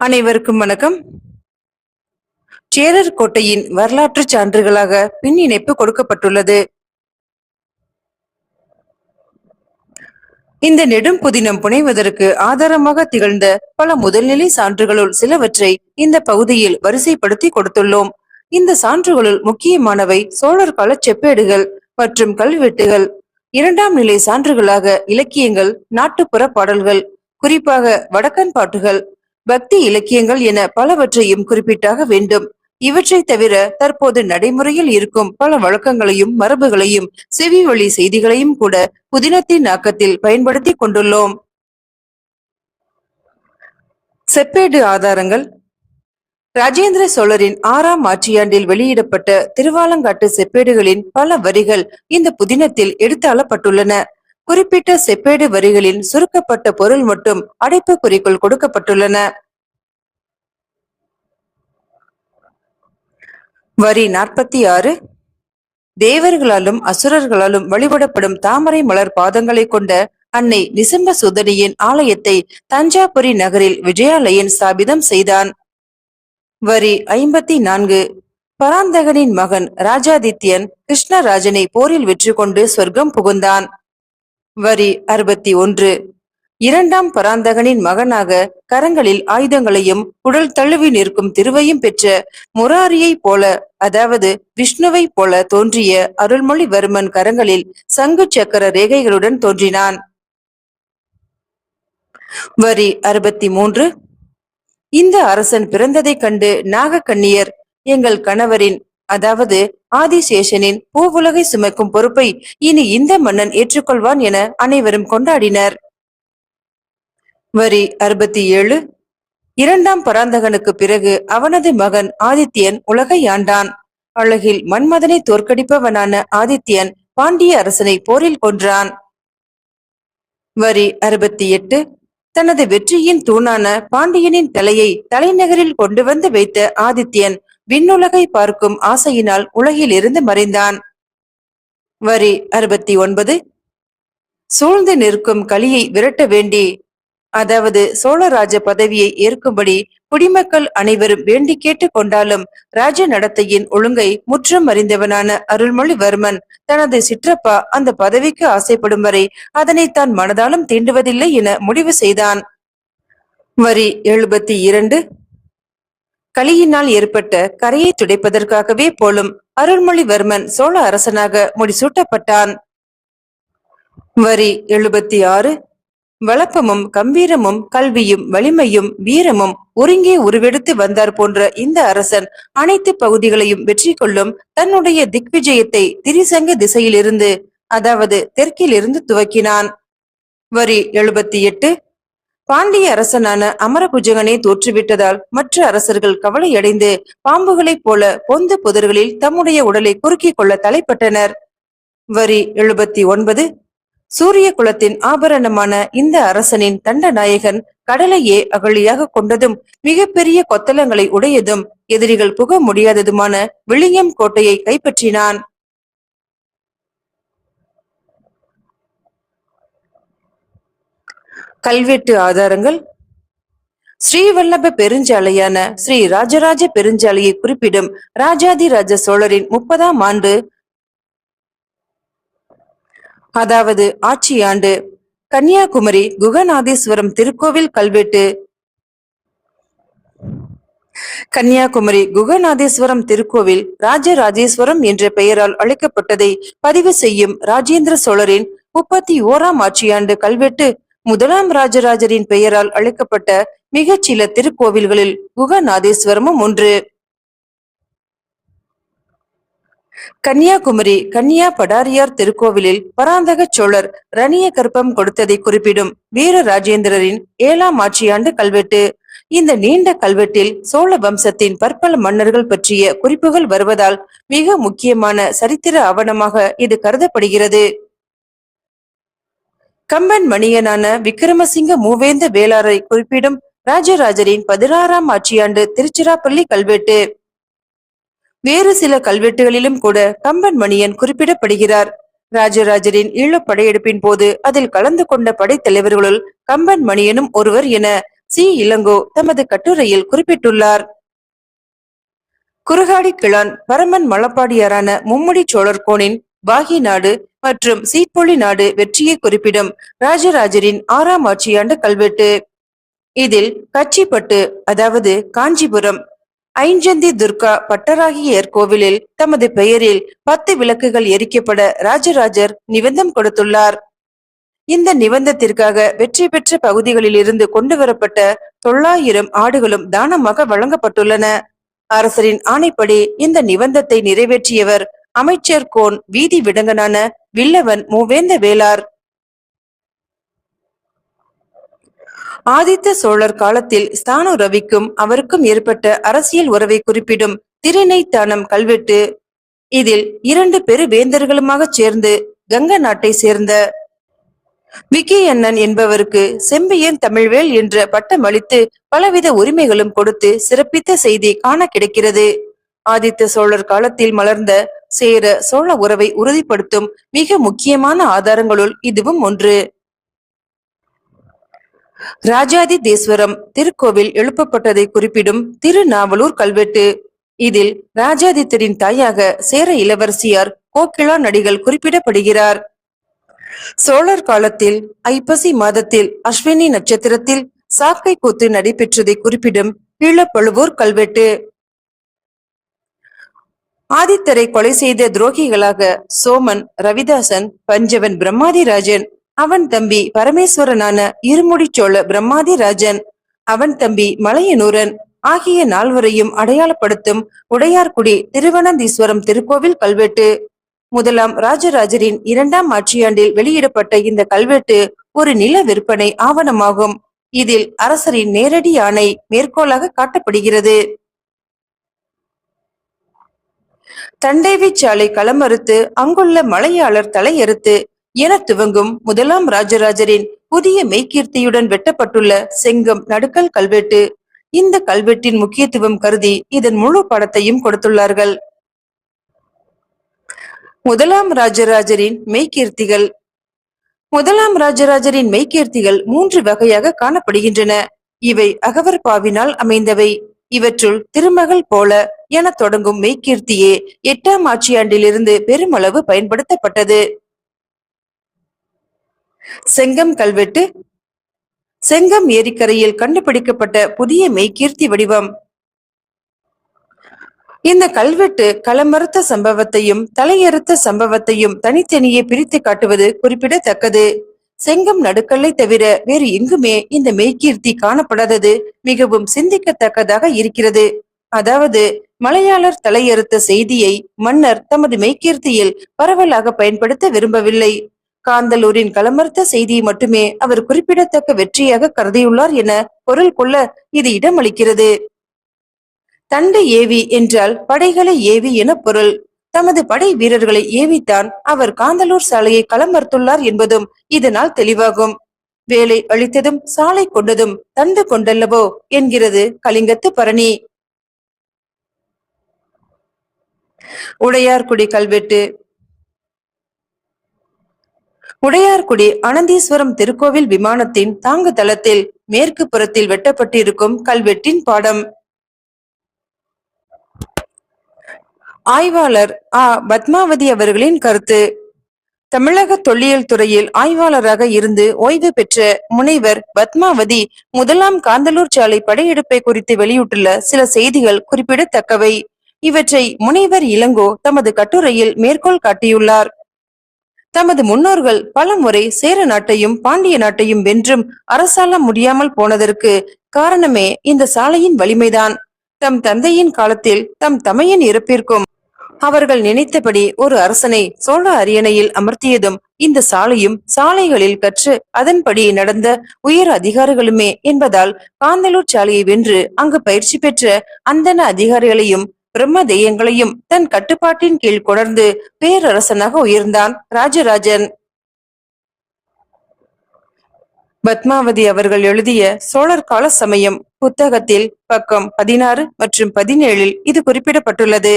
அனைவருக்கும் வணக்கம். சேரர் கோட்டையின் வரலாற்று சான்றுகளாக பின் இணைப்பு கொடுக்கப்பட்டுள்ளது. இந்த நெடும் புதினம் புனைவதற்கு ஆதாரமாக திகழ்ந்த பல முதல்நிலை சான்றுகளுள் சிலவற்றை இந்த பகுதியில் வரிசைப்படுத்தி கொடுத்துள்ளோம். இந்த சான்றுகளுள் முக்கியமானவை சோழர் கால செப்பேடுகள் மற்றும் கல்வெட்டுகள் இரண்டாம் நிலை சான்றுகளாக இலக்கியங்கள் நாட்டுப்புற பாடல்கள் குறிப்பாக வடக்கன் பாட்டுகள் பக்தி இலக்கியங்கள் என பலவற்றையும் குறிப்பிட்டாக வேண்டும். இவற்றை தவிர தற்போது நடைமுறையில் இருக்கும் பல வழக்கங்களையும் மரபுகளையும் செவி வழி செய்திகளையும் கூட புதினத்தின் ஆக்கத்தில் பயன்படுத்தி கொண்டுள்ளோம். செப்பேடு ஆதாரங்கள். ராஜேந்திர சோழரின் ஆறாம் ஆட்சியாண்டில் வெளியிடப்பட்ட திருவாலங்காட்டு செப்பேடுகளின் பல வரிகள் இந்த புதினத்தில் எடுத்தாளப்பட்டுள்ளன குறிப்பிட்ட செப்பேடு வரிகளின் சுருக்கப்பட்ட பொருள் மட்டும் அடைப்பு குறிக்குள் கொடுக்கப்பட்டுள்ளன. வரி நாற்பத்தி ஆறு. தேவர்களாலும் அசுரர்களாலும் வழிபடப்படும் தாமரை மலர் பாதங்களை கொண்ட அன்னை நிசம்ப சுதனியின் ஆலயத்தை தஞ்சாபுரி நகரில் விஜயாலயன் ஸ்தாபிதம் செய்தான். வரி ஐம்பத்தி நான்கு. பராந்தகனின் மகன் ராஜாதித்யன் கிருஷ்ணராஜனை போரில் வெற்றி கொண்டு சொர்க்கம் புகுந்தான். வரி அறுபத்தி ஒன்று. இரண்டாம் பராந்தகனின் மகனாக கரங்களில் ஆயுதங்களையும் உடல் தழுவி நிற்கும் திருவையும் பெற்ற முராரியைப் போல அதாவது விஷ்ணுவைப் போல தோன்றிய அருள்மொழிவர்மன் கரங்களில் சங்கு சக்கர ரேகைகளுடன் தோன்றினான். வரி அறுபத்தி மூன்று. இந்த அரசன் பிறந்ததைக் கண்டு நாகக்கண்ணியர் எங்கள் கணவரின் அதாவது ஆதிசேஷனின் பூவுலகை சுமக்கும் பொறுப்பை இனி இந்த மன்னன் ஏற்றுக்கொள்வான் என அனைவரும் கொண்டாடினர். வரி அறுபத்தி ஏழு இரண்டாம் பராந்தகனுக்கு பிறகு அவனது மகன் ஆதித்யன் உலகை ஆண்டான். அழகில் மன்மதனை தோற்கடிப்பவனான ஆதித்யன் பாண்டிய அரசனை போரில் கொன்றான். வரி அறுபத்தி எட்டு தனது வெற்றியின் தூணான பாண்டியனின் தலையை தலைநகரில் கொண்டு வந்து வைத்த ஆதித்யன் விண்ணுலகை பார்க்கும் ஆசையினால் உலகில் இருந்து மறைந்தான். வரி அறுபத்தி ஒன்பது. சூழ்ந்து நிற்கும் கலியை விரட்ட வேண்டி அதாவது சோழராஜ பதவியை ஏற்கும்படி குடிமக்கள் அனைவரும் வேண்டி கேட்டுக் கொண்டாலும் ராஜ நடத்தையின் ஒழுங்கை முற்றும் அறிந்தவனான அருள்மொழிவர்மன் தனது சிற்றப்பா அந்த பதவிக்கு ஆசைப்படும் வரை அதனை தான் மனதாலும் தீண்டுவதில்லை என முடிவு செய்தான். வரி எழுபத்தி இரண்டு. கலியினால் ஏற்பட்ட கரையை துடைப்பதற்காகவே போலும் அருள்மொழிவர்மன் சோழ அரசனாக முடிசூட்டப்பட்டான். வரி எழுபத்தி ஆறு வளப்பமும் கம்பீரமும் கல்வியும் வலிமையும் வீரமும் ஒருங்கே உருவெடுத்து வந்தார் போன்ற இந்த அரசன் அனைத்து பகுதிகளையும் வெற்றி கொள்ளும் தன்னுடைய திக்விஜயத்தை திரிசங்க திசையிலிருந்து அதாவது தெற்கிலிருந்து துவக்கினான். வரி எழுபத்தி எட்டு பாண்டிய அரசனான அமரபுஜகனே தோற்றுவிட்டதால் மற்ற அரசர்கள் கவலையடைந்து பாம்புகளைப் போல பொந்து புதர்களில் தம்முடைய உடலை குறுக்கிக் கொள்ள தலைப்பட்டனர். வரி எழுபத்தி ஒன்பது. சூரிய குலத்தின் ஆபரணமான இந்த அரசனின் தண்டநாயகன் கடலையே அகழியாக கொண்டதும் மிகப்பெரிய கொத்தலங்களை உடையதும் எதிரிகள் புக முடியாததுமான விளியம் கோட்டையை கைப்பற்றினான். கல்வெட்டு ஆதாரங்கள். ஸ்ரீவல்லப பெருஞ்சாலையான ஸ்ரீ ராஜராஜ பெருஞ்சாலையை குறிப்பிடும் ராஜாதிராஜ சோழரின் முப்பதாம் ஆண்டு. அதாவது ஆட்சி ஆண்டு கன்னியாகுமரி குகநாதீஸ்வரம் திருக்கோவில் கல்வெட்டு. கன்னியாகுமரி குகநாதேஸ்வரம் திருக்கோவில் ராஜராஜேஸ்வரம் என்ற பெயரால் அழைக்கப்பட்டதை பதிவு செய்யும் ராஜேந்திர சோழரின் முப்பத்தி ஓராம் ஆட்சியாண்டு கல்வெட்டு முதலாம் ராஜராஜரின் பெயரால் அழைக்கப்பட்ட மிகச் சில திருக்கோவில்களில் குகநாதேஸ்வரமும் ஒன்று. கன்னியாகுமரி கன்னியா படாரியார் திருக்கோவிலில் பராந்தக சோழர் ரணிய கற்பம் கொடுத்ததை குறிப்பிடும் வீர ராஜேந்திரரின் ஏழாம் ஆட்சியாண்டு கல்வெட்டு. இந்த நீண்ட கல்வெட்டில் சோழ வம்சத்தின் பற்பல மன்னர்கள் பற்றிய குறிப்புகள் வருவதால் மிக முக்கியமான சரித்திர ஆவணமாக இது கருதப்படுகிறது. கம்பன் மணியனான விக்ரமசிங்க மூவேந்த வேளாரை குறிப்பிடும் ராஜராஜரின் பதினாறாம் ஆட்சியாண்டு திருச்சிராப்பள்ளி கல்வெட்டு. வேறு சில கல்வெட்டுகளிலும் கூட கம்பன் மணியன் குறிப்பிடப்படுகிறார். ராஜராஜரின் ஈழப் படையெடுப்பின் போது அதில் கலந்து கொண்ட படைத்தலைவர்களுள் கம்பன் மணியனும் ஒருவர் என சி. இளங்கோ தமது கட்டுரையில் குறிப்பிட்டுள்ளார். குறுகாடி கிழான் பரமன் மலப்பாடியாரான மும்முடி சோழர்கோனின் பாகி நாடு மற்றும் சீட்பொழி நாடு வெற்றியை குறிப்பிடும் ராஜராஜரின் ஆறாம் ஆட்சியாண்டு கல்வெட்டு. இதில் கச்சிப்பட்டு அதாவது காஞ்சிபுரம் ஐஞ்சந்தி துர்கா பட்டராகியர் கோவிலில் தமது பெயரில் பத்து விளக்குகள் எரிக்கப்பட ராஜராஜர் நிபந்தம் கொடுத்துள்ளார். இந்த நிபந்தத்திற்காக வெற்றி பெற்ற பகுதிகளில் இருந்து கொண்டு வரப்பட்ட தொள்ளாயிரம் ஆடுகளும் தானமாக வழங்கப்பட்டுள்ளன. அரசரின் ஆணைப்படி இந்த நிபந்தத்தை நிறைவேற்றியவர் அமைச்சர் கோன் வீதி விடங்கனான வில்லவன் மூவேந்த வேளார். ஆதித்த சோழர் காலத்தில் ஸ்தானு ரவிக்கும் அவருக்கும் ஏற்பட்ட அரசியல் உறவை குறிப்பிடும் திரிணைத்தானம் கல்வெட்டு. இதில் இரண்டு பெரு வேந்தர்களுமாக சேர்ந்து கங்க நாட்டை சேர்ந்த விக்கியண்ணன் என்பவருக்கு செம்பியன் தமிழ்வேல் என்ற பட்டம் அளித்து பலவித உரிமைகளும் கொடுத்து சிறப்பித்த செய்தி காண கிடைக்கிறது. ஆதித்த சோழர் காலத்தில் மலர்ந்த சேர சோழ உறவை உறுதிப்படுத்தும் மிக முக்கியமான ஆதாரங்களுள் இதுவும் ஒன்று. ராஜாதி தேஸ்வரம் திருக்கோவில் எழுப்பப்பட்டதை குறிப்பிடும் திருநாவலூர் கல்வெட்டு. இதில் ராஜாதித்தரின் தாயாக சேர இளவரசியார் கோகிலா நடிகள் குறிப்பிடப்படுகிறார். சோழர் காலத்தில் ஐப்பசி மாதத்தில் அஸ்வினி நட்சத்திரத்தில் சாக்கை கூத்து நடைபெற்றதை குறிப்பிடும் கீழப்பழுவூர் கல்வெட்டு. ஆதித்தரை கொலை செய்த துரோகிகளாக சோமன் ரவிதாசன் பஞ்சவன் பிரம்மாதிராஜன் அவன் தம்பி பரமேஸ்வரனான இருமுடிச்சோழ பிரம்மாதி பிரம்மாதிராஜன் அவன் தம்பி மலையனூரன் ஆகிய நால்வரையும் அடையாளப்படுத்தும் உடையார்குடி திருவனந்தீஸ்வரம் திருக்கோவில் கல்வெட்டு. முதலாம் ராஜராஜரின் இரண்டாம் ஆட்சியாண்டில் வெளியிடப்பட்ட இந்த கல்வெட்டு ஒரு நில விற்பனை ஆவணமாகும். இதில் அரசரின் நேரடி ஆணை மேற்கோளாக காட்டப்படுகிறது. தண்டைவி சாலை களமறுத்து அங்குள்ள மலையாளர் தலையறுத்து என துவங்கும் முதலாம் ராஜராஜரின் புதிய மெய்கீர்த்தியுடன் வெட்டப்பட்டுள்ள செங்கம் நடுக்கல் கல்வெட்டு. இந்த கல்வெட்டின் முக்கியத்துவம் கருதி இதன் முழு படத்தையும் கொடுத்துள்ளார்கள். முதலாம் ராஜராஜரின் மெய்கீர்த்திகள். முதலாம் ராஜராஜரின் மெய்கீர்த்திகள் மூன்று வகையாக காணப்படுகின்றன. இவை அகவர் பாவினால் அமைந்தவை. இவற்றுள் திருமகள் போல என தொடங்கும் மெய்கீர்த்தியே எட்டாம் ஆட்சியாண்டிலிருந்து பெருமளவு பயன்படுத்தப்பட்டது. செங்கம் கல்வெட்டு. செங்கம் ஏரிக்கரையில் கண்டுபிடிக்கப்பட்ட புதிய மெய்கீர்த்தி வடிவம். இந்த கல்வெட்டு களமறுத்த சம்பவத்தையும் தலையறுத்த சம்பவத்தையும் தனித்தனியே பிரித்து காட்டுவது குறிப்பிடத்தக்கது. செங்கம் நடுக்கல்லை தவிர வேறு எங்குமே இந்த மெய்கீர்த்தி காணப்படாதது மிகவும் சிந்திக்கத்தக்கதாக இருக்கிறது. அதாவது மலையாளர் தலையறுத்த செய்தியை மன்னர் தமது மெய்கீர்த்தியில் பரவலாக பயன்படுத்த விரும்பவில்லை. காந்தலூரின் களமறுத்த செய்தியை மட்டுமே அவர் குறிப்பிடத்தக்க வெற்றியாக கருதியுள்ளார் என பொருள் கொள்ள இது இடமளிக்கிறது. தண்டை ஏவி என்றால் படைகளை ஏவி என பொருள். தமது படை வீரர்களை ஏவித்தான் அவர் காந்தலூர் சாலையை களமறுத்துள்ளார் என்பதும் இதனால் தெளிவாகும். வேலை அளித்ததும் சாலை கொண்டதும் தண்டு கொண்டல்லவோ என்கிறது கலிங்கத்து பரணி. உடையார்குடி கல்வெட்டு. உடையார்குடி அனந்தீஸ்வரம் திருக்கோவில் விமானத்தின் தாங்கு தளத்தில் மேற்கு புறத்தில் வெட்டப்பட்டிருக்கும் கல்வெட்டின் பாடம். ஆய்வாளர் ஆ பத்மாவதி அவர்களின் கருத்து. தமிழக தொல்லியல் துறையில் ஆய்வாளராக இருந்து ஓய்வு பெற்ற முனைவர் பத்மாவதி முதலாம் காந்தலூர் சாலை படையெடுப்பை குறித்து வெளியிட்டுள்ள சில செய்திகள் குறிப்பிடத்தக்கவை. இவற்றை முனைவர் இளங்கோ தமது கட்டுரையில் மேற்கோள் காட்டியுள்ளார். தமது முன்னோர்கள் பல முறை சேர நாட்டையும் பாண்டிய நாட்டையும் வென்றும் அரசாள முடியாமல் போனதற்கு காரணமே இந்த சாலையின் வலிமைதான். தம் தந்தையின் காலத்தில் தம் தமையன் இறப்பிற்கும் அவர்கள் நினைத்தபடி ஒரு அரசனை சோழ அரியணையில் அமர்த்தியதும் இந்த சாலையும் சாலைகளில் கற்று அதன்படி நடந்த உயர் அதிகாரிகளுமே என்பதால் காந்தலூர் சாலையை வென்று அங்கு பயிற்சி பெற்ற அந்தன அதிகாரிகளையும் பிரம்ம தெய்யங்களையும் தன் கட்டுப்பாட்டின் கீழ் கொடர்ந்து பேரரசனாக உயர்ந்தான் ராஜராஜன். பத்மாவதி அவர்கள் எழுதிய சோழர் கால சமயம் புத்தகத்தில் பக்கம் பதினாறு மற்றும் பதினேழில் இது குறிப்பிடப்பட்டுள்ளது.